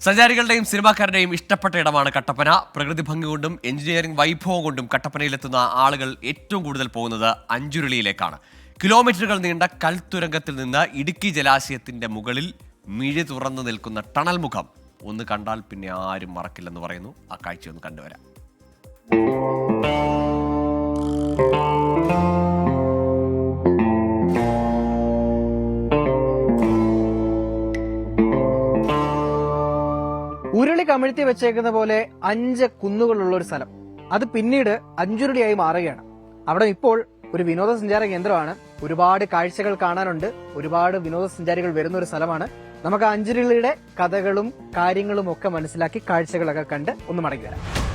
സഞ്ചാരികളുടെയും സിനിമാക്കാരുടെയും ഇഷ്ടപ്പെട്ട ഇടമാണ് കട്ടപ്പന. പ്രകൃതി ഭംഗി കൊണ്ടും എഞ്ചിനീയറിംഗ് വൈഭവം കൊണ്ടും കട്ടപ്പനയിലെത്തുന്ന ആളുകൾ ഏറ്റവും കൂടുതൽ പോകുന്നത് അഞ്ചുരുളിയിലേക്കാണ്. കിലോമീറ്ററുകൾ നീണ്ട കൽത്തുരങ്കത്തിൽ നിന്ന് ഇടുക്കി ജലാശയത്തിന്റെ മുകളിൽ മിഴി തുറന്നു നിൽക്കുന്ന ടണൽ മുഖം. ഒന്ന് കണ്ടാൽ പിന്നെ ആരും മറക്കില്ലെന്ന് പറയുന്നു. ആ കാഴ്ച ഒന്ന് കണ്ടുവരാം. കമിഴ്ത്തി വെച്ചേക്കുന്ന പോലെ അഞ്ച് കുന്നുകളുള്ള ഒരു സ്ഥലം. അത് പിന്നീട് അഞ്ചുരുടിയായി മാറുകയാണ്. അവിടെ ഇപ്പോൾ ഒരു വിനോദസഞ്ചാര കേന്ദ്രമാണ്. ഒരുപാട് കാഴ്ചകൾ കാണാനുണ്ട്. ഒരുപാട് വിനോദസഞ്ചാരികൾ വരുന്ന ഒരു സ്ഥലമാണ്. നമുക്ക് അഞ്ചുരുളിയുടെ കഥകളും കാര്യങ്ങളും ഒക്കെ മനസ്സിലാക്കി കാഴ്ചകളൊക്കെ കണ്ട് ഒന്ന് മടങ്ങി വരാം.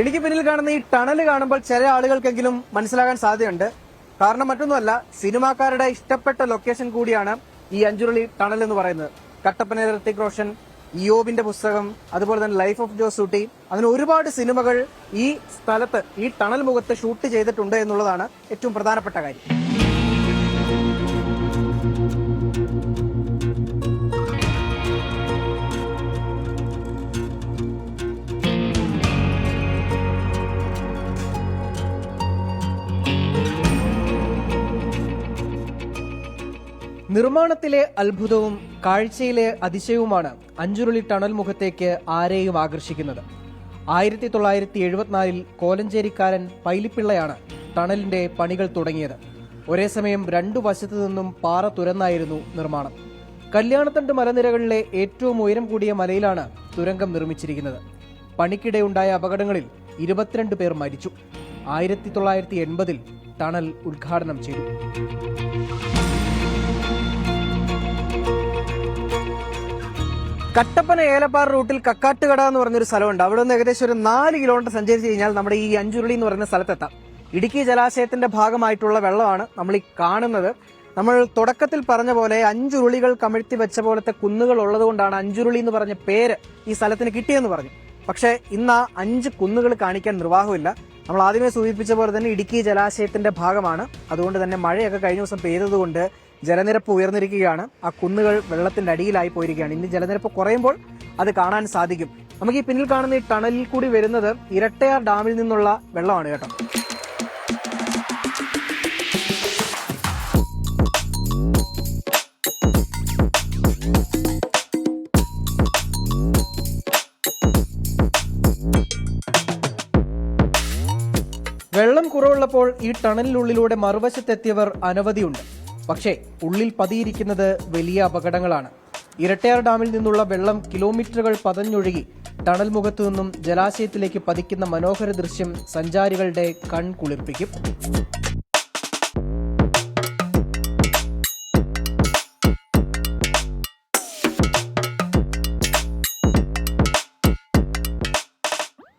എനിക്ക് പിന്നിൽ കാണുന്ന ഈ ടണൽ കാണുമ്പോൾ ചില ആളുകൾക്കെങ്കിലും മനസ്സിലാകാൻ സാധ്യതയുണ്ട്. കാരണം മറ്റൊന്നുമല്ല സിനിമാക്കാരുടെ ഇഷ്ടപ്പെട്ട ലൊക്കേഷൻ കൂടിയാണ് ഈ അഞ്ചുരുളി ടണൽ എന്ന് പറയുന്നത്. കട്ടപ്പന ഋത്തിക് റോഷൻ ഇയോബിന്റെ പുസ്തകം അതുപോലെ തന്നെ ലൈഫ് ഓഫ് ജോസ് ഊട്ടി അങ്ങനെ ഒരുപാട് സിനിമകൾ ഈ സ്ഥലത്ത് ഈ ടണൽ മുഖത്ത് ഷൂട്ട് ചെയ്തിട്ടുണ്ട് എന്നുള്ളതാണ് ഏറ്റവും പ്രധാനപ്പെട്ട കാര്യം. നിർമ്മാണത്തിലെ അത്ഭുതവും കാഴ്ചയിലെ അതിശയവുമാണ് അഞ്ചുരുളി ടണൽ മുഖത്തേക്ക് ആരെയും ആകർഷിക്കുന്നത്. ആയിരത്തി തൊള്ളായിരത്തി എഴുപത്തിനാലിൽ കോലഞ്ചേരിക്കാരൻ പൈലിപ്പിള്ളയാണ് ടണലിന്റെ പണികൾ തുടങ്ങിയത്. ഒരേ സമയം രണ്ടു വശത്തു നിന്നും പാറ തുരന്നായിരുന്നു നിർമ്മാണം. കല്യാണത്തണ്ട് മലനിരകളിലെ ഏറ്റവും ഉയരം കൂടിയ മലയിലാണ് തുരങ്കം നിർമ്മിച്ചിരിക്കുന്നത്. പണിക്കിടെ ഉണ്ടായ അപകടങ്ങളിൽ ഇരുപത്തിരണ്ട് പേർ മരിച്ചു. ആയിരത്തി തൊള്ളായിരത്തി എൺപതിൽ ടണൽ ഉദ്ഘാടനം ചെയ്തു. കട്ടപ്പന ഏലപ്പാറ റൂട്ടിൽ കക്കാട്ടുകട എന്ന് പറഞ്ഞൊരു സ്ഥലമുണ്ട്. അവിടെ നിന്ന് ഏകദേശം ഒരു നാല് കിലോമീറ്റർ സഞ്ചരിച്ച് കഴിഞ്ഞാൽ നമ്മുടെ ഈ അഞ്ചുരുളി എന്ന് പറയുന്ന സ്ഥലത്തെത്താം. ഇടുക്കി ജലാശയത്തിന്റെ ഭാഗമായിട്ടുള്ള വെള്ളമാണ് നമ്മൾ ഈ കാണുന്നത്. നമ്മൾ തുടക്കത്തിൽ പറഞ്ഞ പോലെ അഞ്ചുരുളികൾ കമിഴ്ത്തി വെച്ച പോലത്തെ കുന്നുകൾ ഉള്ളതുകൊണ്ടാണ് അഞ്ചുരുളി എന്ന് പറഞ്ഞ പേര് ഈ സ്ഥലത്തിന് കിട്ടിയെന്ന് പറഞ്ഞു. പക്ഷേ ഇന്ന് ആ അഞ്ച് കുന്നുകൾ കാണിക്കാൻ നിർവാഹമില്ല. നമ്മൾ ആദ്യമേ സൂചിപ്പിച്ച പോലെ തന്നെ ഇടുക്കി ജലാശയത്തിന്റെ ഭാഗമാണ്. അതുകൊണ്ട് തന്നെ മഴയൊക്കെ കഴിഞ്ഞ ദിവസം പെയ്തതുകൊണ്ട് ജലനിരപ്പ് ഉയർന്നിരിക്കുകയാണ്. ആ കുന്നുകൾ വെള്ളത്തിന്റെ അടിയിലായി പോയിരിക്കുകയാണ്. ഇനി ജലനിരപ്പ് കുറയുമ്പോൾ അത് കാണാൻ സാധിക്കും. നമുക്ക് ഈ പിന്നിൽ കാണുന്ന ഈ ടണലിൽ കൂടി വരുന്നത് ഇരട്ടയാർ ഡാമിൽ നിന്നുള്ള വെള്ളമാണ് കേട്ടോ. വെള്ളം കുറവുള്ളപ്പോൾ ഈ ടണലിനുള്ളിലൂടെ മറുവശത്തെത്തിയവർ അനവധിയുണ്ട്. പക്ഷേ ഉള്ളിൽ പതിയിരിക്കുന്നത് വലിയ അപകടങ്ങളാണ്. ഇരട്ടയാർ ഡാമിൽ നിന്നുള്ള വെള്ളം കിലോമീറ്ററുകൾ പതഞ്ഞൊഴുകി ടണൽ മുഖത്തു നിന്നും ജലാശയത്തിലേക്ക് പതിക്കുന്ന മനോഹര ദൃശ്യം സഞ്ചാരികളുടെ കൺ കുളിർപ്പിക്കും.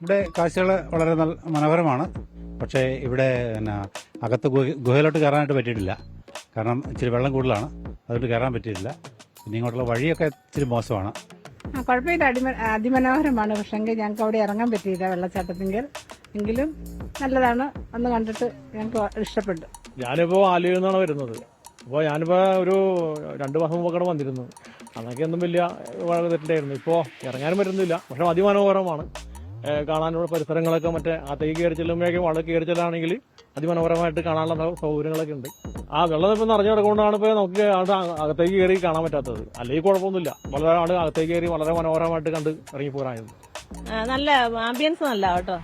ഇവിടെ കാഴ്ചകൾ വളരെ നല്ല മനോഹരമാണ്. പക്ഷേ ഇവിടെ പിന്നെ അകത്ത് ഗുഹ- ഗുഹയിലോട്ട് കയറാനായിട്ട് പറ്റിയിട്ടില്ല. കാരണം ഇച്ചിരി വെള്ളം കൂടുതലാണ്. അതുകൊണ്ട് കയറാൻ പറ്റിയിട്ടില്ല. പിന്നെ ഇങ്ങോട്ടുള്ള വഴിയൊക്കെ ഇച്ചിരി മോശമാണ്. ആ, കുഴപ്പമില്ല. അടിമ അതിമനോഹരമാണ് പക്ഷെങ്കിൽ ഞങ്ങൾക്ക് അവിടെ ഇറങ്ങാൻ പറ്റിയില്ല വെള്ളച്ചാട്ടത്തിങ്കിൽ. എങ്കിലും നല്ലതാണ്. അന്ന് കണ്ടിട്ട് ഞങ്ങൾക്ക് ഇഷ്ടപ്പെട്ടു. ഞാനിപ്പോൾ ആലുവയിൽ നിന്നാണ് വരുന്നത്. അപ്പോൾ ഞാനിപ്പോൾ ഒരു രണ്ട് മാസം മുമ്പൊക്കെ വന്നിരുന്നു. അന്നൊക്കെ ഒന്നും വലിയ വളരെ തെറ്റുണ്ടായിരുന്നു ഇപ്പോൾ ഇറങ്ങാനും പറ്റുന്നില്ല. പക്ഷെ അതിമനോഹരമാണ്. കാണാനുള്ള പരിസരങ്ങളൊക്കെ മറ്റേ അകത്തേക്ക് കയറി ചെല്ലുമ്പോഴേക്കും വളരെ കയറി ചെല്ലാണെങ്കിൽ അതിമനോഹരമായിട്ട് കാണാനുള്ള സൗകര്യങ്ങളൊക്കെ ഉണ്ട്. ആ വെള്ളം ഇപ്പം നിറഞ്ഞു കിടക്കൊണ്ടാണ് ഇപ്പോൾ നമുക്ക് അകത്തേക്ക് കയറി കാണാൻ പറ്റാത്തത്. അല്ലെങ്കിൽ കുഴപ്പമൊന്നുമില്ല. വളരെ ആണ് അകത്തേക്ക് കയറി വളരെ മനോഹരമായിട്ട് കണ്ട് ഇറങ്ങി പോരായത് നല്ല ആംബിയൻസ് നല്ല കേട്ടോ.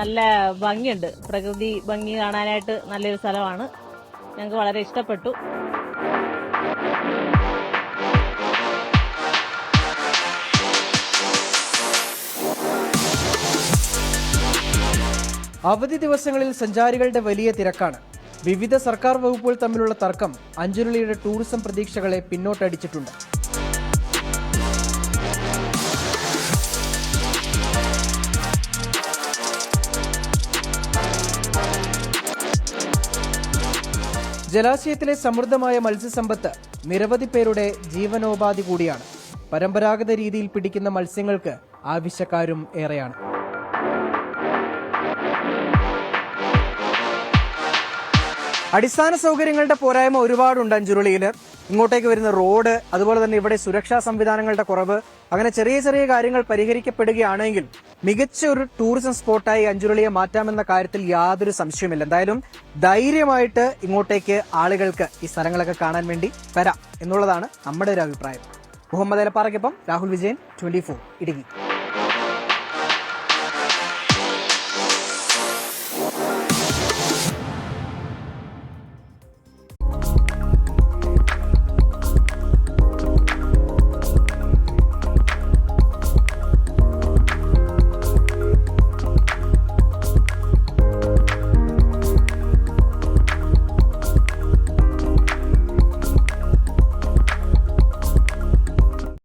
നല്ല ഭംഗിയുണ്ട്. പ്രകൃതി ഭംഗി കാണാനായിട്ട് നല്ലൊരു സ്ഥലമാണ്. ഞങ്ങൾക്ക് വളരെ ഇഷ്ടപ്പെട്ടു. അവധി ദിവസങ്ങളിൽ സഞ്ചാരികളുടെ വലിയ തിരക്കാണ്. വിവിധ സർക്കാർ വകുപ്പുകൾ തമ്മിലുള്ള തർക്കം അഞ്ചുരുളിയുടെ ടൂറിസം പ്രതീക്ഷകളെ പിന്നോട്ടടിച്ചിട്ടുണ്ട്. ജലാശയത്തിലെ സമൃദ്ധമായ മത്സ്യസമ്പത്ത് നിരവധി പേരുടെ ജീവനോപാധി കൂടിയാണ്. പരമ്പരാഗത രീതിയിൽ പിടിക്കുന്ന മത്സ്യങ്ങൾക്ക് ആവശ്യക്കാരും ഏറെയാണ്. അടിസ്ഥാന സൗകര്യങ്ങളുടെ പോരായ്മ ഒരുപാടുണ്ട് അഞ്ചുരുളിയിൽ ഇങ്ങോട്ടേക്ക് വരുന്ന റോഡ് അതുപോലെ തന്നെ ഇവിടെ സുരക്ഷാ സംവിധാനങ്ങളുടെ കുറവ് അങ്ങനെ ചെറിയ ചെറിയ കാര്യങ്ങൾ പരിഹരിക്കപ്പെടുകയാണെങ്കിൽ മികച്ച ഒരു ടൂറിസം സ്പോട്ടായി അഞ്ചുരുളിയെ മാറ്റാമെന്ന കാര്യത്തിൽ യാതൊരു സംശയമില്ല എന്തായാലും ധൈര്യമായിട്ട് ഇങ്ങോട്ടേക്ക് ആളുകൾക്ക് ഈ സ്ഥലങ്ങളൊക്കെ കാണാൻ വേണ്ടി വരാം എന്നുള്ളതാണ് നമ്മുടെ ഒരു അഭിപ്രായം. മുഹമ്മദ് അലപ്പാറയ്ക്കൊപ്പം രാഹുൽ വിജയൻ ട്വന്റി ഇടുക്കി.